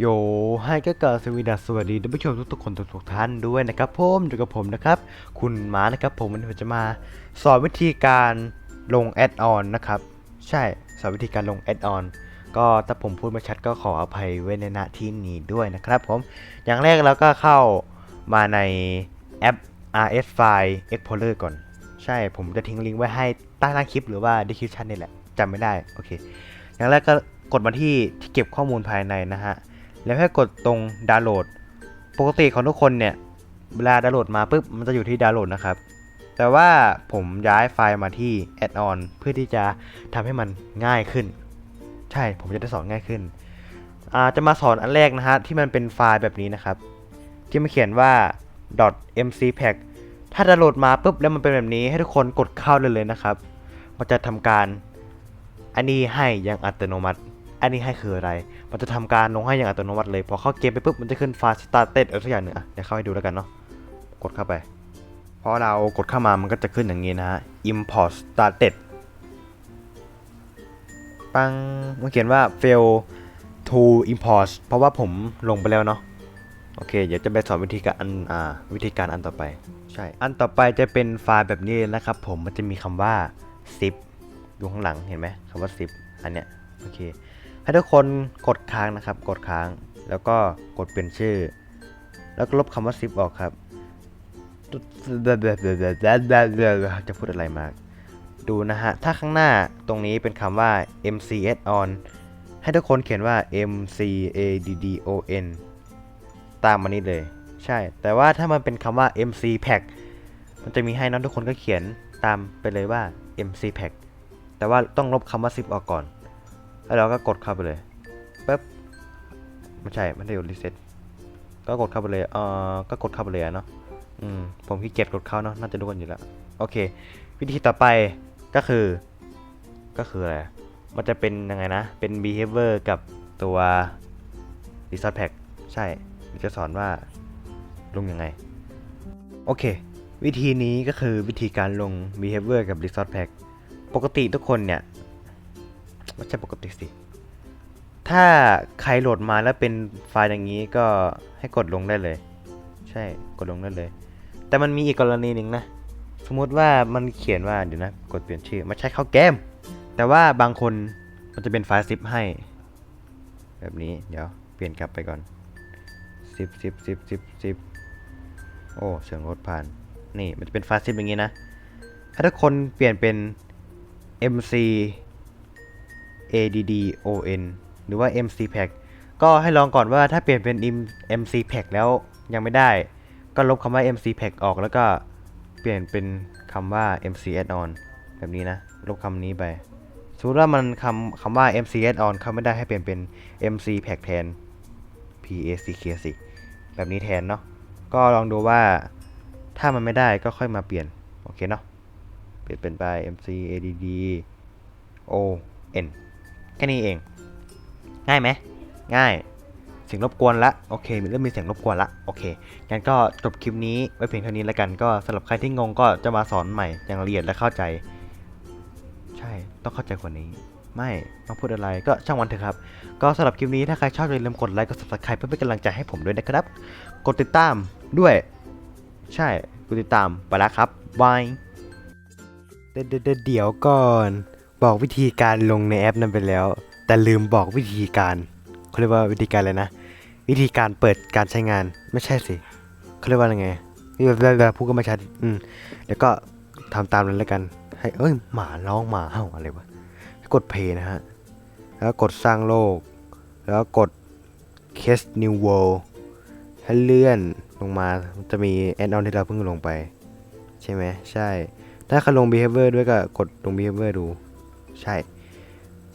โยให้ก็กล่าวสวีดัสสวัสดีท่านผู้ชมทุกๆคนทุกๆท่านด้วยนะครับผมอยู่กับผมนะครับ คุณม้านะครับผมวันนี้ผมจะมา สอนวิธีการลงแอดออนนะครับ ใช่สอนวิธีการลงแอดออนก็ถ้าผมพูดไม่ชัดก็ขออภัยไว้ในณที่นี้ด้วยนะครับผมอย่างแรกเราก็เข้ามาในแอป RS File Explorer ก่อน ใช่ผมจะทิ้งลิงก์ไว้ให้ใต้ล่างคลิปหรือว่า description นี่แหละจำไม่ได้โอเคอย่างแรกก็กดมาที่ที่เก็บข้อมูลภายในนะฮะ แล้วให้กดตรงดาวน์โหลด ปกติของทุกคนเนี่ย เวลาดาวน์โหลดมาปุ๊บ มันจะอยู่ที่ดาวน์โหลดนะครับ แต่ว่าผมย้ายไฟล์มาที่แอดออนเพื่อที่จะทำให้มันง่ายขึ้น ใช่ ผมจะได้สอนง่ายขึ้นอาจะมาสอนอันแรกนะฮะ ที่มันเป็นไฟล์แบบนี้นะครับ ที่มันเขียนว่า .mcpack ถ้าดาวน์โหลดมาปุ๊บแล้วมันเป็นแบบนี้ให้ทุกคนกดเข้าเลยเลยนะครับ มันจะทำการอันนี้ให้อย่างอัตโนมัติ อันนี้ให้คืออะไร มันจะทำการลงให้อย่างอัตโนมัติเลย พอเข้าเกมไปปุ๊บ มันจะขึ้น fast started อะไรสักอย่างหนึ่งอะเดี๋ยวเข้าให้ดูแล้วกันเนาะ กดเข้าไป พอเรากดเข้ามา มันก็จะขึ้นอย่างนี้นะฮะ import started ปัง มันเขียนว่า fail to import เพราะว่าผมลงไปแล้วเนาะ โอเค เดี๋ยวจะไปสอนวิธีการอัน อ่า วิธีการอันต่อไป ใช่ อันต่อไปจะเป็นไฟล์แบบนี้นะครับ ผม มันจะมีคำว่า zip อยู่ข้างหลัง เห็นไหมคำว่า zip อันเนี้ย โอเค ให้ทุกคนกดค้างนะครับ กดค้างแล้วก็กดเปลี่ยนชื่อ แล้วก็ลบคำว่า zip ออกครับจะพูดอะไรมาก ดูนะฮะ ถ้าข้างหน้าตรงนี้เป็นคำว่า mcs on ให้ทุกคนเขียนว่า mcaddon ตามมานี้เลย ใช่ แต่ว่าถ้ามันเป็นคำว่า mc pack มันจะมีให้น้องทุกคนก็เขียนตามไปเลยว่า mc pack แต่ว่าต้องลบคำว่า zip ออกก่อน แล้วเราก็กดเข้าไปเลยปึ๊บไม่ใช่ไม่ได้กดรีเซ็ตก็กดเข้าไปเลยเออก็กดเข้าไปเลยเนาะอืมผมขี้เกียจกดเข้าเนาะน่าจะรู้กันอยู่แล้วโอเค วิธีต่อไปก็คือ ก็คืออะไรมันจะเป็นยังไงนะ เป็น behavior กับตัว resource pack ใช่มันจะสอนว่าลงยังไง โอเค วิธีนี้ก็คือวิธีการลง behavior กับ resource pack ปกติทุกคนเนี่ย ไม่ใช่ปกติสิ ถ้าใครโหลดมาแล้วเป็นไฟล์อย่างนี้ก็ให้กดลงได้เลย ใช่กดลงได้เลย แต่มันมีอีกกรณีหนึ่งนะ สมมุติว่ามันเขียนว่าเดี๋ยวนะ กดเปลี่ยนชื่อมาใช้เข้าเกม แต่ว่าบางคนมันจะเป็นไฟล์ซิปให้ แบบนี้เดี๋ยวเปลี่ยนกลับไปก่อนซิปซิปซิปซิปซิปโอ้เสียงรถผ่าน นี่มันจะเป็นไฟล์ซิปอย่างนี้นะถ้าทุกคนเปลี่ยนเป็น mc addon หรือว่า mc pack ก็ให้ลองก่อนว่าถ้าเปลี่ยนเป็น mc pack แล้วยังไม่ได้ ก็ลบคำว่า mc pack ออกแล้วก็เปลี่ยนเป็นคำว่า mc add on แบบนี้นะ ลบคำนี้ไปสมมติว่ามันคำคำว่า mc add on เขาไม่ได้ให้เปลี่ยนเป็น mc pack แทน p a c k สิแบบนี้แทนเนาะก็ลองดูว่าถ้ามันไม่ได้ก็ค่อยมาเปลี่ยน โอเคเนาะเปลี่ยนเป็นไป mc add o n แค่นี้เอง ง่ายไหมง่ายเสียงรบกวนละโอเคมีเริ่มมีเสียงรบกวนละโอเคงั้นก็จบคลิปนี้ไว้เพียงเท่านี้แล้วกันก็สำหรับใครที่งงก็จะมาสอนใหม่อย่างละเอียดและเข้าใจ ใช่ต้องเข้าใจกว่านี้ ไม่ต้องพูดอะไรก็ช่างวันเถอะครับ ก็สำหรับคลิปนี้ถ้าใครชอบอย่าลืมกดไลค์กด subscribe เพื่อเป็นกำลังใจให้ผมด้วยนะครับ กดติดตามด้วย ใช่กดติดตามไปแล้วครับบายเดี๋ยวดีเดี๋ยวก่อน บอกวิธีการลงในแอปนั้นไปแล้ว แต่ลืมบอกวิธีการเขาเรียกว่าวิธีการอะไรนะ วิธีการเปิดการใช้งานไม่ใช่สิเขาเรียกว่าอะไรไงแบบแบบพูดก็ไม่ชัดอืมเดี๋ยวก็ทำตามนั้นแล้วกัน ให้เอ้ยหมาร้องหมาเห่าอะไรวะกดเพย์นะฮะแล้วกดสร้างโลก แล้วกด case new world ให้เลื่อนลงมามันจะมีแอนออนที่เราเพิ่งลงไป ใช่ไหมใช่ ถ้าใครลง behavior ด้วยก็กดลง behavior ดู ใช่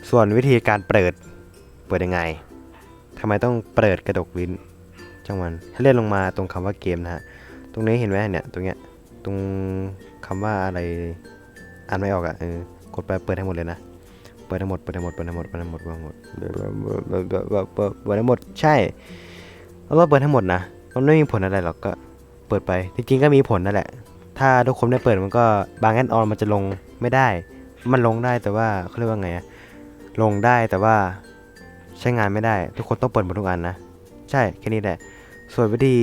ส่วนวิธีการเปิด เปิดยังไงทำไมต้องเปิดกระดกลิ้นจังมันให้เลื่อนลงมาตรงคำว่าเกมนะฮะ ตรงนี้เห็นไหมเนี่ย ตรงเนี้ย ตรงคำว่าอะไร อ่านไม่ออกอะ่ะเออ กดไปเปิดให้หมดเลยนะ เปิดให้หมด เปิดให้หมด เปิดให้หมด เปิดให้หมด เปิดให้หมด เปิดเปิดเปิดเปิดเปิดเปิดให้หมด ใช่เพราะว่าเปิดให้หมดนะ มันไม่มีผลอะไรหรอก ก็เปิดไป จริงๆก็มีผลนั่นแหละ ถ้าทุกคนได้เปิดมันก็บางแอนออนมันจะลงไม่ได้ มันลงได้แต่ว่าเขาเรียกว่าไงอะลงได้แต่ว่าใช้งานไม่ได้ ทุกคนต้องเปิดหมดทุกอันนะ ใช่แค่นี้แหละ ส่วนวิธี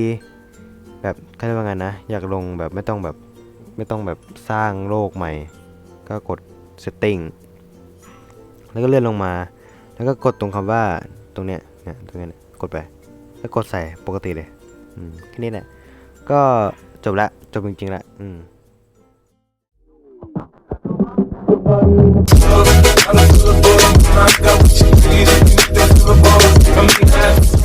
แบบเขาเรียกว่าไงนะ อยากลงแบบไม่ต้องแบบไม่ต้องแบบสร้างโลกใหม่ ก็กด setting แล้วก็เลื่อนลงมา แล้วก็กดตรงคำว่าตรงเนี้ยเนี่ยตรงเนี้ยกดไป แล้วกดใส่ปกติเลยอืมแค่นี้แหละก็จบละจบจริงๆละอืม Look, I'm a good boy. I got what you need. You need those good boys. I'm in